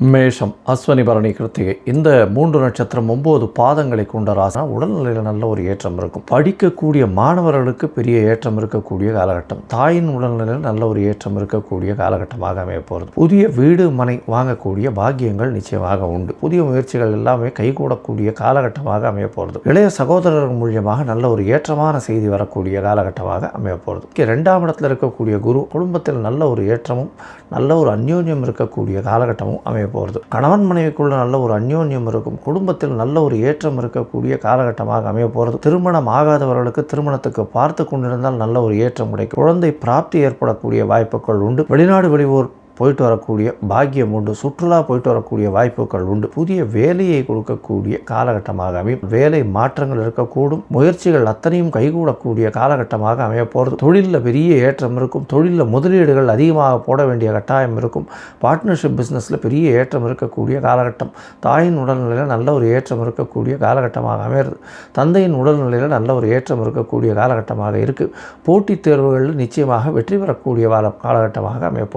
மேஷம் அஸ்வனி பரணி கிருத்திகை. இந்த மூன்று நட்சத்திரம் ஒன்பது பாதங்களை கொண்ட ராசனா உடல்நிலையில் நல்ல ஒரு ஏற்றம் இருக்கும். படிக்கக்கூடிய மாணவர்களுக்கு பெரிய ஏற்றம் இருக்கக்கூடிய காலகட்டம். தாயின் உடல்நிலையில் நல்ல ஒரு ஏற்றம் இருக்கக்கூடிய காலகட்டமாக அமைய போகிறது புதிய வீடு மனை வாங்கக்கூடிய பாக்கியங்கள் நிச்சயமாக உண்டு. புதிய முயற்சிகள் எல்லாமே கைகூடக்கூடிய காலகட்டமாக அமைய போகிறது இளைய சகோதரர்கள் மூலியமாக நல்ல ஒரு ஏற்றமான செய்தி வரக்கூடிய காலகட்டமாக அமைய போகிறது ரெண்டாம் இடத்தில் இருக்கக்கூடிய குரு குடும்பத்தில் நல்ல ஒரு ஏற்றமும் நல்ல ஒரு அந்யோன்யம் இருக்கக்கூடிய காலகட்டமும் அமைய போகிறது. கணவன் மனைவிக்குள்ள நல்ல ஒரு அந்யோன்யம் இருக்கும். குடும்பத்தில் நல்ல ஒரு ஏற்றம் இருக்கக்கூடிய காலகட்டமாக அமைய போகிறது. திருமணம் ஆகாதவர்களுக்கு திருமணத்துக்கு பார்த்து கொண்டிருந்தால் நல்ல ஒரு ஏற்றம் கிடைக்கும். குழந்தை பிராப்தி ஏற்படக்கூடிய வாய்ப்புகள் உண்டு. வெளிநாடு வெளியூர் போயிட்டு வரக்கூடிய பாக்கியம் உண்டு. சுற்றுலா போயிட்டு வரக்கூடிய வாய்ப்புகள் உண்டு. புதிய வேலையை கொடுக்கக்கூடிய காலகட்டமாக அமையும். வேலை மாற்றங்கள் இருக்கக்கூடும். முயற்சிகள் அத்தனையும் கைகூடக்கூடிய காலகட்டமாக அமைய போகிறது தொழிலில் பெரிய ஏற்றம் இருக்கும். தொழிலில் முதலீடுகள் அதிகமாக போட வேண்டிய கட்டாயம் இருக்கும். பார்ட்னர்ஷிப் பிஸ்னஸில் பெரிய ஏற்றம் இருக்கக்கூடிய காலகட்டம். தாயின் உடல்நிலையில் நல்ல ஒரு ஏற்றம் இருக்கக்கூடிய காலகட்டமாக அமையிறது தந்தையின் உடல்நிலையில் நல்ல ஒரு ஏற்றம் இருக்கக்கூடிய காலகட்டமாக இருக்குது போட்டித் தேர்வுகளில் நிச்சயமாக வெற்றி பெறக்கூடிய காலகட்டமாக அமைய போகிறது